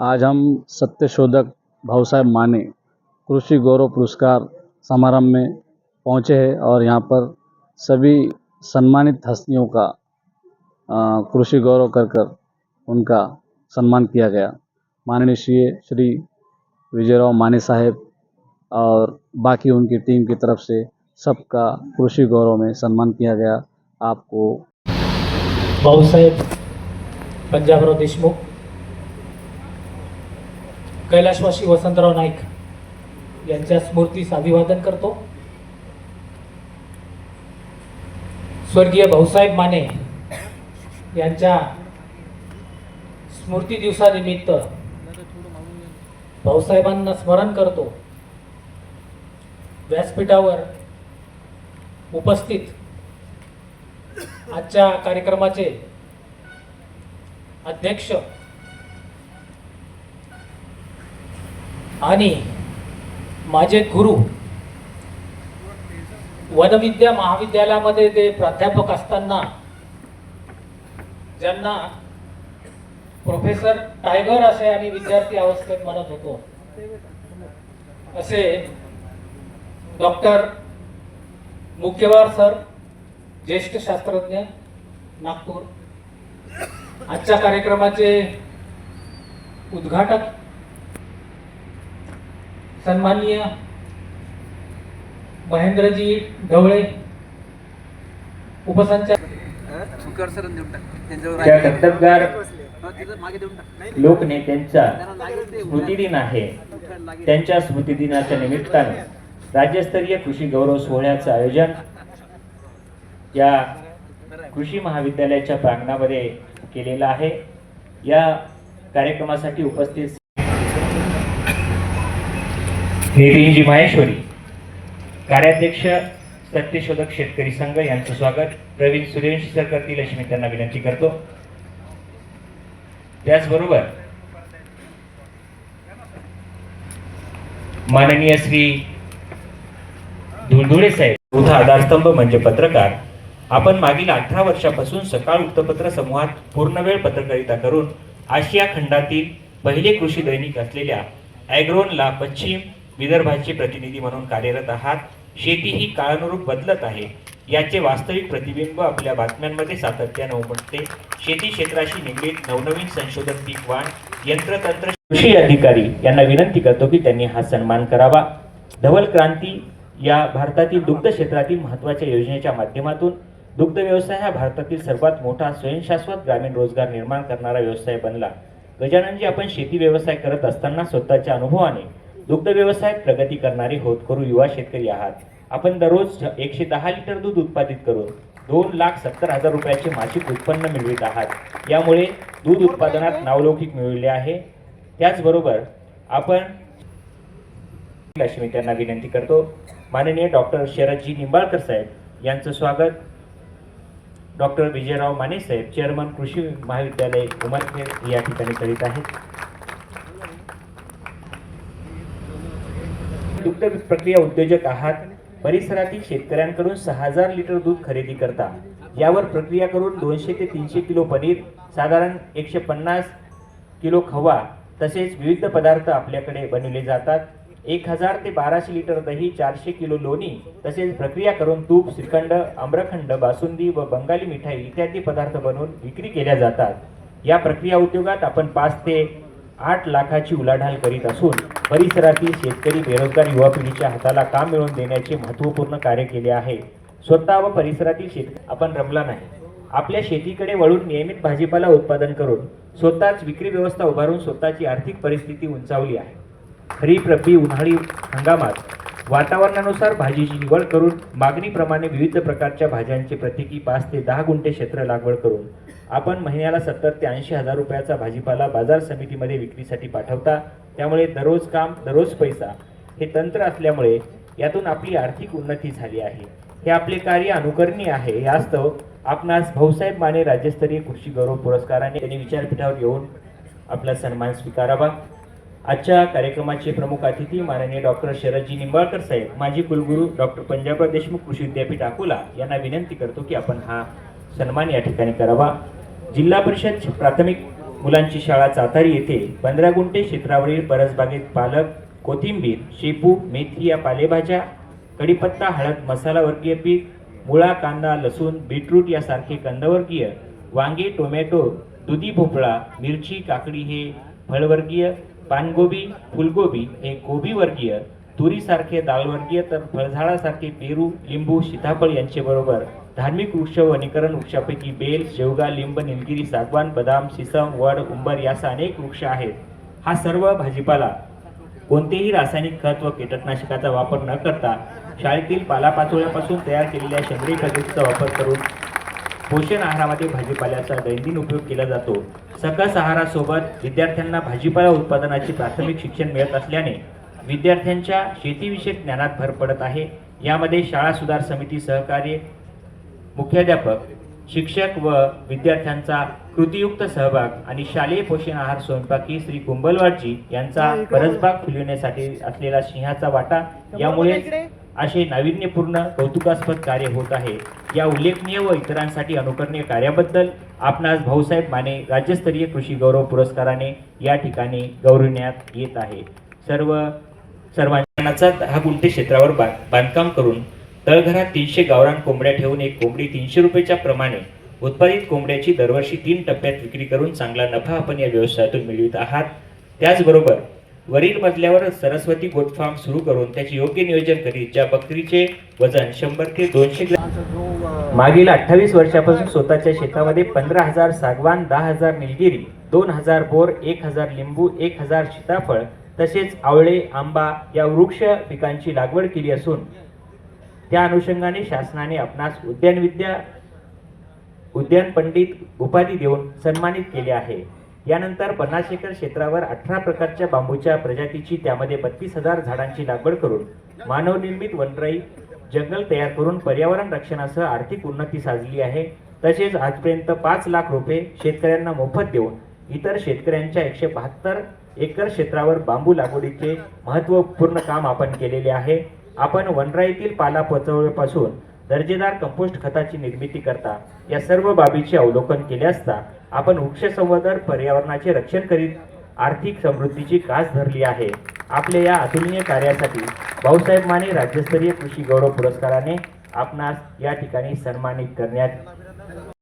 आज हम सत्यशोधक भाऊसाहेब माने कृषि गौरव पुरस्कार समारंभ में पहुँचे हैं और यहाँ पर सभी सम्मानित हस्तियों का कृषि गौरव कर कर उनका सम्मान किया गया। माननीय श्री श्री विजयराव माने साहेब और बाकी उनकी टीम की तरफ़ से सबका कृषि गौरव में सम्मान किया गया। आपको भाऊसाहेब पंजाबराव देशमुख। कैलाशवासी वसंतराव नाईक यांच्या स्मृतीस अभिवादन करतो. स्वर्गीय भाऊसाहेब माने यांच्या स्मृती दिवसानिमित्त भाऊसाहेबांना स्मरण करतो. व्यासपीठावर उपस्थित आजच्या कार्यक्रमाचे अध्यक्ष आणि माझे गुरु वनविद्या महाविद्यालयामध्ये ते प्राध्यापक असताना ज्यांना प्रोफेसर टायगर असे आम्ही विद्यार्थी अवस्थेत म्हणत होतो असे डॉक्टर मुख्यवार सर ज्येष्ठ शास्त्रज्ञ नागपूर. आजच्या कार्यक्रमाचे उद्घाटक सन्माननीय महेंद्रजी ढवळे उपसंचालक शुकर सर देऊन टाक त्यांच्यावर त्या कर्तबगार हा, तिथं मागे देऊन टाक. लोकनेत्यांचा स्मृतिदिन आहे. त्यांच्या स्मृतिदिनाच्या निमित्ताने राज्यस्तरीय कृषी गौरव सोहळ्याचं आयोजन या कृषी महाविद्यालयाच्या प्रांगणामध्ये केलेलं आहे. या कार्यक्रमासाठी उपस्थित नितीनजी माहेश्वरी. कार्याध्यक्ष सत्यशोधक शेतकरी संघ यांचं स्वागत. प्रवीण सुरेश सर करतील अशी मी त्यांना विनंती करतो. त्याचबरोबर माननीय श्री धुळधुळे साहेब चौथा आधारस्तंभ म्हणजे पत्रकार. आपण मागील अठरा वर्षापासून सकाळ वृत्तपत्र समूहात पूर्णवेळ पत्रकारिता करून आशिया खंडातील पहिले कृषी दैनिक असलेल्या ॲग्रोनला पश्चिम विदर्भाचे प्रतिनिधी म्हणून कार्यरत आहात. शेती ही काळानुरूप बदलत आहे. याचे वास्तविक प्रतिबिंब आपल्या बातम्यांमध्ये सातत्यानं उमटते. शेती क्षेत्राशी निगडीत नवनवीन संशोधन पीक वाण यंत्रतंत्र कृषी अधिकारी यांना विनंती करतो की त्यांनी हा सन्मान करावा. धवल क्रांती या भारतातील दुग्ध क्षेत्रातील महत्त्वाच्या योजनेच्या माध्यमातून दुग्ध व्यवसाय हा भारतातील सर्वात मोठा स्वयंशाश्वत ग्रामीण रोजगार निर्माण करणारा व्यवसाय बनला. गजाननजी आपण शेती व्यवसाय करत असताना स्वतःच्या अनुभवाने दुग्ध व्यवसायात प्रगती करणारे होतकरू युवा शेतकरी आहात. आपण दररोज एकशे दहा लिटर दूध उत्पादित करून दोन लाख सत्तर हजार रुपयाचे मासिक उत्पन्न मिळवित आहात. यामुळे दूध उत्पादनात नावलौकिक मिळवले आहे. त्याचबरोबर आपण अशी मी त्यांना विनंती करतो. माननीय डॉक्टर शरदजी निंबाळकर साहेब यांचं स्वागत. डॉक्टर विजयराव माने साहेब चेअरमन कृषी महाविद्यालय उमरखेड या ठिकाणी करीत आहेत. दुग्ध प्रक्रिया उद्योजक आहात. परिसरातील शेतकऱ्यांकडून सहा हजार लिटर दूध खरेदी करता. यावर प्रक्रिया करून दोनशे ते तीनशे किलो पनीर साधारण एकशे पन्नास किलो खवा तसेच विविध पदार्थ आपल्याकडे बनवले जातात. एक हजार ते बाराशे लिटर दही चारशे किलो लोणी तसेच प्रक्रिया करून तूप श्रीखंड आम्रखंड बासुंदी व बंगाली मिठाई इत्यादी पदार्थ बनवून विक्री केल्या जातात. या प्रक्रिया उद्योगात आपण पाच ते आठ लाखाची उलाढाल करीत असून परिसरातील शेतकरी बेरोजगार युवा पिढीच्या हाताला काम मिळवून देण्याचे महत्त्वपूर्ण कार्य केले आहे. स्वतः व परिसरातील शेत आपण रमला नाही. आपल्या शेतीकडे वळून नियमित भाजीपाला उत्पादन करून स्वतःच विक्री व्यवस्था उभारून स्वतःची आर्थिक परिस्थिती उंचावली आहे. खरीप रब्बी उन्हाळी हंगामात वातावरणानुसार भाजीची निवड करून मागणीप्रमाणे विविध प्रकारच्या भाज्यांचे प्रत्येकी पाच ते दहा गुंठे क्षेत्र लागवड करून आपण महिन्याला सत्तर ते ऐंशी हजार रुपयाचा भाजीपाला बाजार समितीमध्ये विक्रीसाठी पाठवता. त्यामुळे दररोज काम दररोज पैसा हे तंत्र असल्यामुळे यातून आपली आर्थिक उन्नती झाली आहे. हे आपले कार्य अनुकरणीय आहे. यास्तव आपणास भाऊसाहेब माने राज्यस्तरीय कृषी गौरव पुरस्काराने त्यांनी विचारपीठावर येऊन आपला सन्मान स्वीकारावा. आजच्या कार्यक्रमाचे प्रमुख अतिथी माननीय डॉक्टर शरदजी निंबाळकर साहेब माजी कुलगुरू डॉक्टर पंजाबराव देशमुख कृषी विद्यापीठ अकोला यांना विनंती करतो की आपण हा सन्मान या ठिकाणी करावा. जिल्हा परिषद प्राथमिक मुलांची शाळा चातारी येथे पंधरा गुंठे क्षेत्रावरील परसबागेत पालक कोथिंबीर शेपू मेथी या पालेभाज्या कढीपत्ता हळद मसाला वर्गीय पीक मुळा कांदा लसूण बीटरूट यासारखे कंदवर्गीय वांगे टोमॅटो दुधी भोपळा मिरची काकडी हे फळवर्गीय पानगोबी फुलगोबी हे गोबीवर्गीय तुरीसारखे दालवर्गीय तर फळझाडासारखे पेरू लिंबू सीताफळ यांचे बरोबर. धार्मिक वृक्ष वनीकरण वृक्षापैकी बेल शेवगा लिंब निलगिरी सागवान बदाम सिसम वड उंबर यासा अनेक वृक्ष आहेत. हा सर्व भाजीपाला कोणतेही रासायनिक खत व कीटकनाशकाचा वापर न करता शाळेतील पालापाचोळ्यापासून तयार केलेल्या सेंद्रिय खताचा वापर करून पोषण आहारामध्ये भाजीपाल्याचा दैनंदिन उपयोग केला जातो. सकस आहारासोबत विद्यार्थ्यांना भाजीपाला उत्पादनाचे प्राथमिक शिक्षण मिळत असल्याने विद्यार्थ्यांच्या शेतीविषयक ज्ञानात भर पडत आहे. यामध्ये शाळा सुधार समिती सहकार्य मुख्याध्यापक शिक्षक व विद्यार्थ्यांचा कृतीयुक्त सहभाग आणि शालेय पोषण आहार स्वयंपाकी श्री कुंभलवाडजी यांचा परसबाग फुलविण्यासाठी असलेला सिंहाचा वाटा यामुळे असे नाविन्यपूर्ण कौतुकास्पद कार्य होत आहे. या उल्लेखनीय व इतरांसाठी अनुकरणीय कार्याबद्दल आपणास भाऊसाहेब माने राज्यस्तरीय कृषी गौरव पुरस्काराने या ठिकाणी गौरवण्यात येत आहे. सर्व सर्वांचा हा गुंठे क्षेत्रावर बा- बांधकाम करून तळघरात तीनशे गावरान कोंबड्या ठेवून एक कोंबडी तीनशे रुपयाच्या प्रमाणे उत्पादित कोंबड्याची दरवर्षी तीन टप्प्यात विक्री करून चांगला नफा आपण या व्यवसायातून मिळवित आहात. त्याचबरोबर वरील मजल्यावर सरस्वती गोट फार्म सुरू करून त्याचे योग्य नियोजन करीत ज्या बकरीचे वजन शंभर ते दोनशे मागील अठ्ठावीस वर्षापासून स्वतःच्या शेतामध्ये पंधरा हजार सागवान दहा हजार निलगिरी दोन हजार बोर एक हजार लिंबू एक हजार सीताफळ तसेच आवळे आंबा या वृक्ष पिकांची लागवड केली असून त्या अनुषंगाने शासनाने आपणास उद्यानविद्या उद्यान पंडित उपाधी देऊन सन्मानित केले आहे. यानंतर पन्नास एकर क्षेत्रावर अठरा प्रकारच्या बांबूच्या प्रजातीची त्यामध्ये बत्तीस हजार झाडांची लागवड करून मानवनिर्मित वनराई जंगल तयार करून पर्यावरण रक्षणासह आर्थिक उन्नती साधली आहे. तसेच आजपर्यंत पाच लाख रुपये शेतकऱ्यांना मोफत देऊन इतर शेतकऱ्यांच्या एकशे बहात्तर एकर क्षेत्रावर बांबू लागवडीचे महत्त्वपूर्ण काम आपण केलेले आहे. आपण वनराईतील पाला पचवल्यापासून दर्जेदार कंपोस्ट खताची निर्मिती करता या सर्व बाबीचे अवलोकन केले असता आपण वृक्ष संवर्धन पर्यावरणाचे रक्षण करीत आर्थिक समृद्धीची कास धरली आहे. आपल्या या अतुलनीय कार्यासाठी भाऊसाहेब माने राज्यस्तरीय कृषी गौरव पुरस्काराने आपणास या ठिकाणी सन्मानित करण्यात